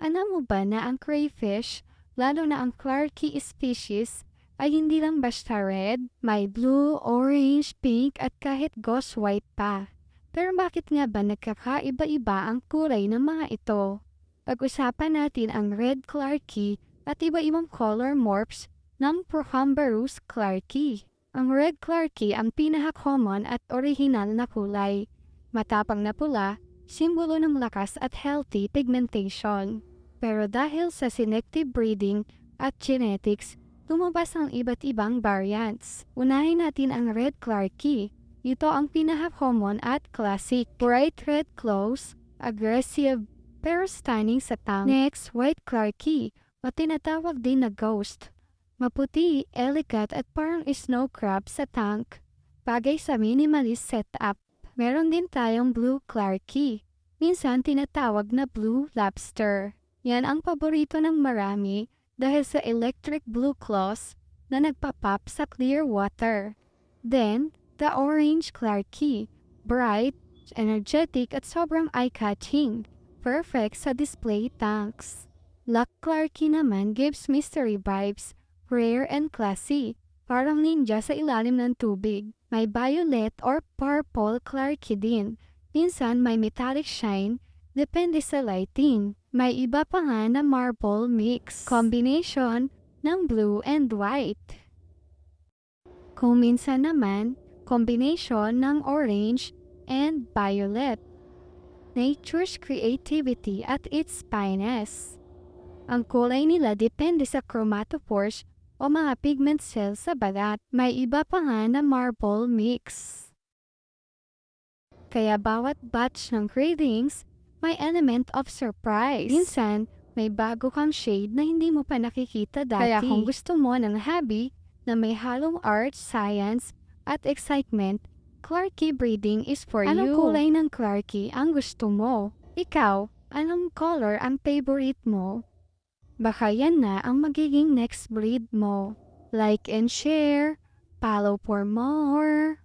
Alam mo ba na ang crayfish, lalo na ang Clarkie species, ay hindi lang basta red, may blue, orange, pink at kahit ghost white pa. Pero bakit nga ba nagkakaiba-iba ang kulay ng mga ito? Pag-usapan natin ang red Clarkie at iba-ibang color morphs ng Prohambarus clarkii. Ang red clarkii ang pinaka-common at original na kulay. Matapang na pula, simbolo ng lakas at healthy pigmentation. Pero dahil sa selective breeding at genetics, lumabas ang iba't ibang variants. Unahin natin ang red clarkii. Ito ang pinaka-common at classic. Bright red claws, aggressive, pero stunning sa tongue. Next, white clarkii, o tinatawag din na ghost. Maputi, elegant at parang snow crab sa tank. Bagay sa minimalist setup. Meron din tayong blue clarkii. Minsan tinatawag na blue lobster. Yan ang paborito ng marami dahil sa electric blue claws na nagpapop sa clear water. Then, the orange clarkii. Bright, energetic at sobrang eye-catching. Perfect sa display tanks. Luck clarkii naman gives mystery vibes rare and classy, parang ninja sa ilalim ng tubig. May violet or purple clarky din. Minsan may metallic shine, depende sa lighting. May iba pa nga na marble mix, combination ng blue and white. Kung minsan naman, combination ng orange and violet. Nature's creativity at its finest. Ang kulay nila depende sa chromatophores o mga pigment cells sa balat. May iba pa nga na marble mix. Kaya bawat batch ng cravings, may element of surprise. Minsan, may bago kang shade na hindi mo pa nakikita dati. Kaya kung gusto mo ng hobby na may halong art, science, at excitement, Clarky breeding is for Anong you. Anong kulay ng Clarky ang gusto mo? Ikaw, anong color ang favorite mo? Baka yan na ang magiging next breed mo. Like and share, follow for more.